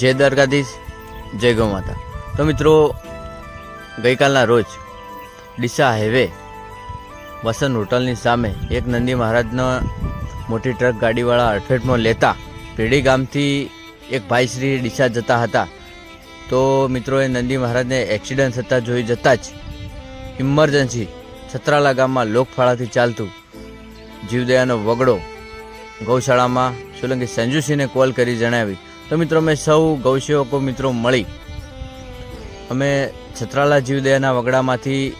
જય દ્વારકાધીશ, જય ગૌ માતા. તો મિત્રો, ગઈકાલના રોજ ડીસા હાઈવે વસંત હોટલની સામે એક નંદી મહારાજનો મોટી ટ્રક ગાડીવાળા અડફેટમાં લેતા પેઢી ગામથી એક ભાઈશ્રી ડીસા જતા હતા. તો મિત્રો, એ નંદી મહારાજને એક્સિડન્ટ થતાં જોઈ જતાં જ ઇમરજન્સી છત્રાલા ગામમાં લોકફાળાથી ચાલતું જીવદયાનો વગડો ગૌશાળામાં, સોલંકી સંજુસિંહને કોલ કરી જણાવી તો મિત્રો, અમે સૌ ગૌસેવકો મિત્રો મળી. અમે છત્રાલા જીવદયાના વગડામાંથી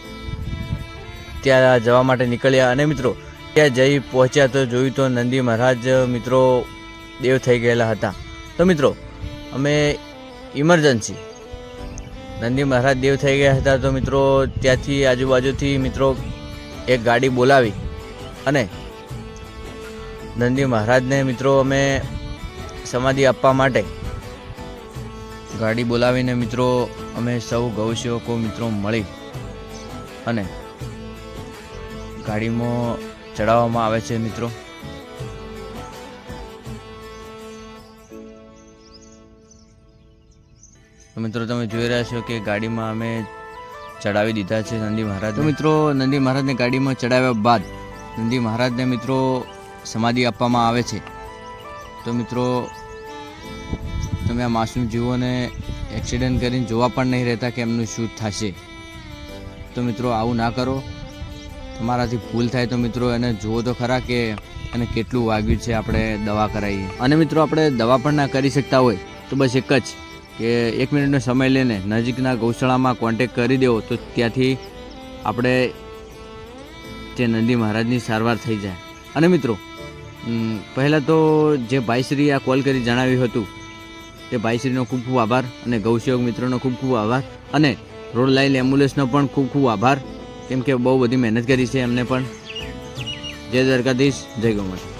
ત્યાં જવા માટે નીકળ્યા અને મિત્રો, ત્યાં જઈ પહોંચ્યા તો જોયું તો નંદી મહારાજ મિત્રો દેવ થઈ ગયેલા હતા. તો મિત્રો, અમે ઇમરજન્સી. નંદી મહારાજ દેવ થઈ ગયા હતા તો મિત્રો, ત્યાંથી આજુબાજુથી મિત્રો એક ગાડી બોલાવી અને નંદી મહારાજને મિત્રો અમે સમાધિ આપવા માટે ગાડી બોલાવીને મિત્રો અમે સૌ ગૌસેવકો મિત્રો મળી અને ગાડીમાં ચડાવવામાં આવે છે મિત્રો. મિત્રો તમે જોઈ રહ્યા છો કે ગાડીમાં અમે ચડાવી દીધા છે નંદી મહારાજ મિત્રો નંદી મહારાજને ગાડીમાં ચડાવ્યા બાદ નંદી મહારાજને મિત્રો સમાધિ આપવામાં આવે છે. તો મિત્રો, તમે આ માસૂમ જીવોને એક્સિડન્ટ કરીને જોવા પણ નહીં રહેતા કે એમનું શું થશે. તો મિત્રો, આવું ના કરો. તમારાથી ભૂલ થાય તો મિત્રો, એને જુઓ તો ખરા કે એને કેટલું વાગ્યું છે આપણે દવા કરાવીએ. અને મિત્રો, આપણે દવા પણ ના કરી શકતા હોય, તો બસ એક જ કે એક મિનિટનો સમય લઈને નજીકના ગૌશાળામાં કોન્ટેક કરી દેવો, તો ત્યાંથી આપણે તે નંદી મહારાજની સારવાર થઈ જાય. અને મિત્રો પહેલાં તો જે ભાઈશ્રીએ આ કોલ કરી જણાવ્યું હતું તે ભાઈશ્રીનો ખૂબ ખૂબ આભાર અને ગૌસેવક મિત્રોનો ખૂબ ખૂબ આભાર અને રોડ લાઇલ એમ્બ્યુલન્સનો પણ ખૂબ ખૂબ આભાર. કેમ કે બહુ બધી મહેનત કરી છે એમને પણ. જય દ્વારકાધીશ, જય ગૌ માતા